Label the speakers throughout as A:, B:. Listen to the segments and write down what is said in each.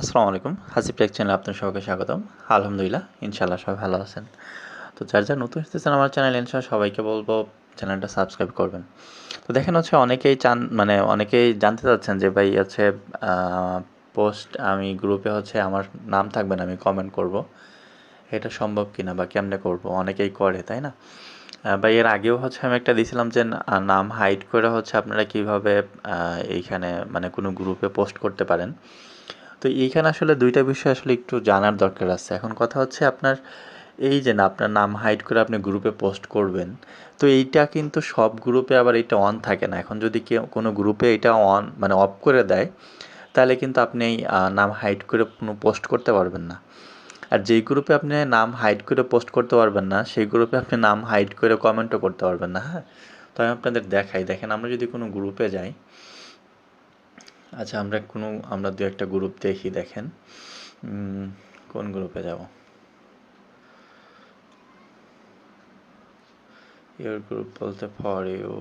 A: আসসালামু আলাইকুম। হাসিব টেক চ্যানেলে আপনার সবাইকে স্বাগতম। আলহামদুলিল্লাহ, ইনশাআল্লাহ সবাই ভালো আছেন। তো যার যার নতুন এসেছেন আমার চ্যানেল, ইনশাআল্লাহ সবাইকে বলব চ্যানেলটা সাবস্ক্রাইব করবেন। তো দেখেন হচ্ছে অনেকেই চান মানে অনেকেই জানতে চাচ্ছেন যে ভাই হচ্ছে পোস্ট আমি গ্রুপে হচ্ছে আমার নাম থাকবে না, আমি কমেন্ট করব। এটা সম্ভব কিনা বা কেমনে করব? অনেকেই করে, তাই না? বা এর আগেও হচ্ছে আমি একটা দিয়েছিলাম যে নাম হাইড করে হচ্ছে আপনারা কীভাবে এইখানে মানে কোনো গ্রুপে পোস্ট করতে পারেন। তো এইখানে আসলে দুইটা বিষয় আসলে একটু জানার দরকার আছে। এখন কথা হচ্ছে আপনার এই যে না, আপনার নাম হাইড করে আপনি গ্রুপে পোস্ট করবেন, তো এইটা কিন্তু সব গ্রুপে আবার এটা অন থাকে না। এখন যদি কেউ, কোনো গ্রুপে এটা অন মানে অফ করে দেয়, তাহলে কিন্তু আপনি নাম হাইড করে কোনো পোস্ট করতে পারবেন না। আর যেই গ্রুপে আপনি নাম হাইড করে পোস্ট করতে পারবেন না, সেই গ্রুপে আপনি নাম হাইড করে কমেন্টও করতে পারবেন না হ্যাঁ? তো আমি আপনাদের দেখাই। দেখেন, আমরা যদি কোনো গ্রুপে যাই আচ্ছা আমরা কোনো, আমরা দু একটা গ্রুপ দেখি, দেখেন। কোন গ্রুপে যাব? ইউর গ্রুপ বলতে ফর ইউ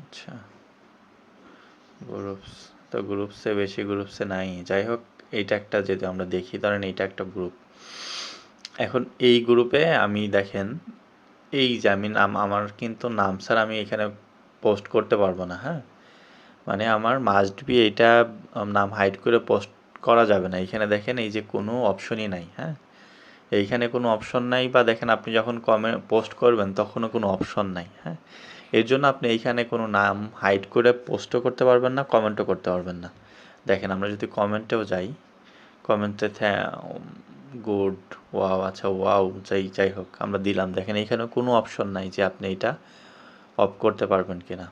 A: আচ্ছা। গ্রুপস তো গ্রুপসে বেশি গ্রুপসে নাই। যাই হোক, এইটা একটা যদি আমরা দেখি, ধরেন এইটা একটা গ্রুপ এখন এই গ্রুপে আমি দেখেন, এই যে, আমি নাম, আমার কিন্তু নাম স্যার আমি এখানে পোস্ট করতে পারব না হ্যাঁ? মানে আমার মাস্ট বি এটা নাম হাইড করে পোস্ট করা যাবে না। এইখানে দেখেন এই যে কোনো অপশনই নাই হ্যাঁ? এইখানে কোনো অপশন নাই বা দেখেন আপনি যখন কমে পোস্ট করবেন তখনও কোনো অপশন নাই হ্যাঁ? এর জন্য আপনি এইখানে কোনো নাম হাইড করে পোস্টও করতে পারবেন না কমেন্টও করতে পারবেন না। দেখেন আমরা যদি কমেন্টেও যাই কমেন্টে গুড ওয়াও আচ্ছা ওয়াও যাই যাই হোক, আমরা দিলাম। দেখেন এইখানে কোনো অপশন নাই যে আপনি এটা অফ করতে পারবেন কি না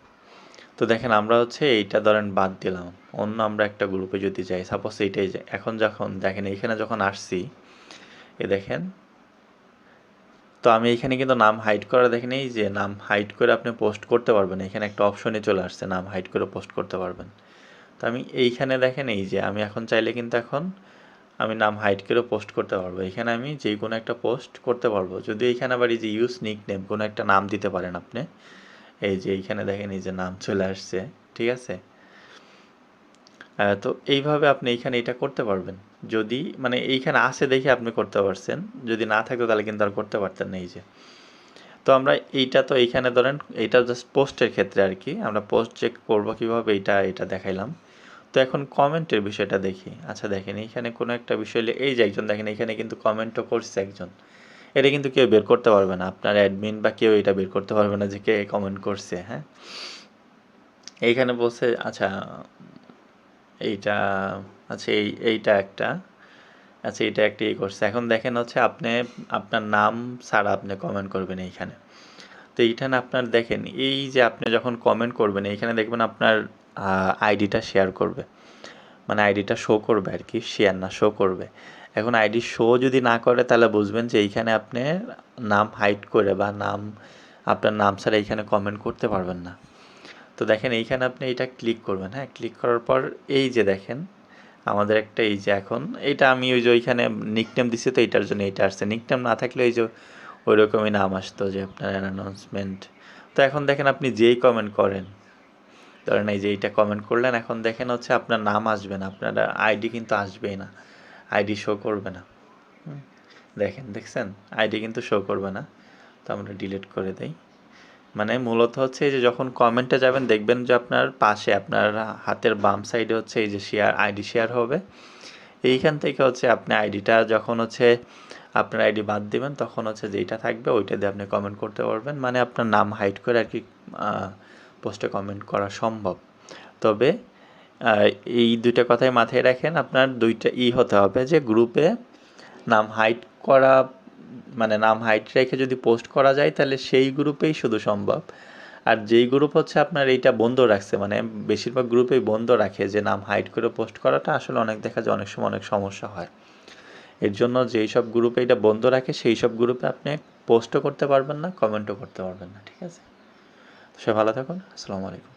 A: তো দেখেন আমরা হচ্ছে এইটা ধরেন বাদ দিলাম। অন্য আমরা একটা গ্রুপে যদি যাই সাপোজ এইটাই যাই এখন যখন দেখেন এইখানে যখন আসছি, এ দেখেন, তো আমি এইখানে কিন্তু নাম হাইড করা দেখেন যে নাম হাইড করে আপনি পোস্ট করতে পারবেন। এখানে একটা অপশনে চলে আসছে, নাম হাইড করে পোস্ট করতে পারবেন। তো আমি এইখানে দেখেন এই যে আমি এখন চাইলে কিন্তু এখন আমি নাম হাইড করে পোস্ট করতে পারব। এখানে আমি যে কোনো একটা পোস্ট করতে পারব। যদি এইখানে আবার এই যে ইউজ নিক নেম কোনো একটা নাম দিতে পারেন আপনি এই যে এইখানে দেখেন এই যে নাম চলে আসছে, ঠিক আছে? তো এইভাবে আপনি এইখানে এটা করতে পারবেন। যদি মানে এইখানে আসে দেখে আপনি করতে পারছেন, যদি না থাকতো তাহলে কিন্তু আর করতে পারতেন না এই যে। তো আমরা এইটা তো এইখানে ধরেন, এইটা জাস্ট পোস্টের ক্ষেত্রে আর কি, আমরা পোস্ট চেক করব কীভাবে এইটা এটা দেখাইলাম। তো এখন কমেন্টের বিষয়টা দেখি। আচ্ছা দেখেন, এইখানে কোনো একটা বিষয় এই যে একজন দেখেন এখানে কিন্তু কমেন্টও করছে একজন। এটা কিন্তু কেউ বের করতে পারবে না। আপনার অ্যাডমিন বা কেউ এটা বের করতে পারবে না যে কে কমেন্ট করছে হ্যাঁ? এইখানে বলছে আচ্ছা এইটা আচ্ছা এই, এইটা একটা আচ্ছা এটা একটা ই করছে। এখন দেখেন হচ্ছে আপনি, আপনার নাম ছাড়া আপনি কমেন্ট করবেন এইখানে। তো এইখানে আপনার দেখেন, এই যে আপনি যখন কমেন্ট করবেন, এইখানে দেখবেন আপনার আইডিটা শেয়ার করবে। মানে আইডিটা শো করবে আর কি শেয়ার না শো করবে। এখন আইডি শো যদি না করে, তাহলে বুঝবেন যে এইখানে আপনি নাম হাইড করে বা নাম, আপনার নাম ছাড়া এইখানে কমেন্ট করতে পারবেন না। তো দেখেন এইখানে আপনি এটা ক্লিক করবেন হ্যাঁ? ক্লিক করার পর এই যে দেখেন, আমাদের একটা এই যে এখন, এইটা আমি ওই যে ওইখানে নিকনেম দিছি তো এইটার জন্য এইটা আসছে। নিকনেম না থাকলে ওই যে ওই রকমই নাম আসতো যে আপনার অ্যানাউন্সমেন্ট তো এখন দেখেন আপনি যেই কমেন্ট করেন, ধরেন এই যে এইটা কমেন্ট করলেন, এখন দেখেন হচ্ছে আপনার নাম আসবে না, আপনার আইডি কিন্তু আসবেই না। আইডি শো করবে না। দেখেন, দেখছেন? আইডি কিন্তু শো করবে না। তো আমরা ডিলিট করে দেই। মানে মূলত হচ্ছে এই যে যখন কমেন্টে যাবেন, দেখবেন যে আপনার পাশে, আপনার হাতের বাম সাইডে হচ্ছে এই যে শেয়ার আইডি শেয়ার হবে। এইখান থেকে হচ্ছে আপনি আইডিটা যখন হচ্ছে আপনার আইডি বাদ দিবেন, তখন হচ্ছে যেইটা থাকবে, ওইটা দিয়ে আপনি কমেন্ট করতে পারবেন। মানে আপনার নাম হাইড করে আর কি পোস্টে কমেন্ট করা সম্ভব। তবে এই দুইটা কথাই মাথায় রাখেন। আপনার দুইটা ই হতে হবে যে গ্রুপে নাম হাইড করা মানে নাম হাইট রেখে যদি পোস্ট করা যায়, তাহলে সেই গ্রুপেই শুধু সম্ভব। আর যেই গ্রুপ হচ্ছে আপনার এইটা বন্ধ রাখছে মানে বেশিরভাগ গ্রুপেই বন্ধ রাখে যে নাম হাইড করে পোস্ট করাটা, আসলে অনেক দেখা যায় অনেক সময় অনেক সমস্যা হয়। এর জন্য যেই সব গ্রুপে এটা বন্ধ রাখে, সেই সব গ্রুপে আপনি পোস্টও করতে পারবেন না কমেন্টও করতে পারবেন না, ঠিক আছে? সে ভালো থাকুন, আসসালামু আলাইকুম।